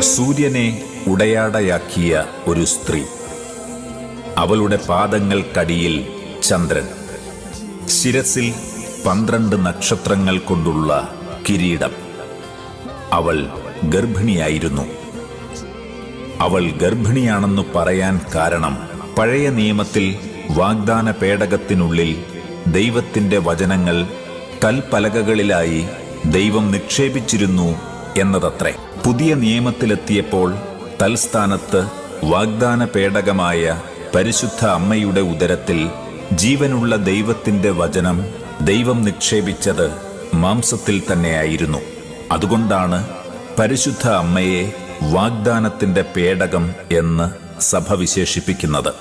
സൂര്യനെ ഉടയാടയാക്കിയ ഒരു സ്ത്രീ. അവളുടെ പാദങ്ങൾക്കടിയിൽ ചന്ദ്രൻ. ശിരസിൽ പന്ത്രണ്ട് നക്ഷത്രങ്ങൾ കൊണ്ടുള്ള കിരീടം. അവൾ ഗർഭിണിയായിരുന്നു. അവൾ ഗർഭിണിയാണെന്ന് പറയാൻ കാരണം പഴയ നിയമത്തിൽ വാഗ്ദാന പേടകത്തിനുള്ളിൽ ദൈവത്തിന്റെ വചനങ്ങൾ കൽപ്പലകകളിലായി ദൈവം നിക്ഷേപിച്ചിരുന്നു എന്നതത്രേ. പുതിയ നിയമത്തിലെത്തിയപ്പോൾ തൽസ്ഥാനത്ത് വാഗ്ദാന പേടകമായ പരിശുദ്ധ അമ്മയുടെ ഉദരത്തിൽ ജീവനുള്ള ദൈവത്തിന്റെ വചനം ദൈവം നിക്ഷേപിച്ചത് മാംസത്തിൽ തന്നെയായിരുന്നു. അതുകൊണ്ടാണ് പരിശുദ്ധ അമ്മയെ വാഗ്ദാനത്തിന്റെ പേടകം എന്ന് സഭ വിശേഷിപ്പിക്കുന്നത്.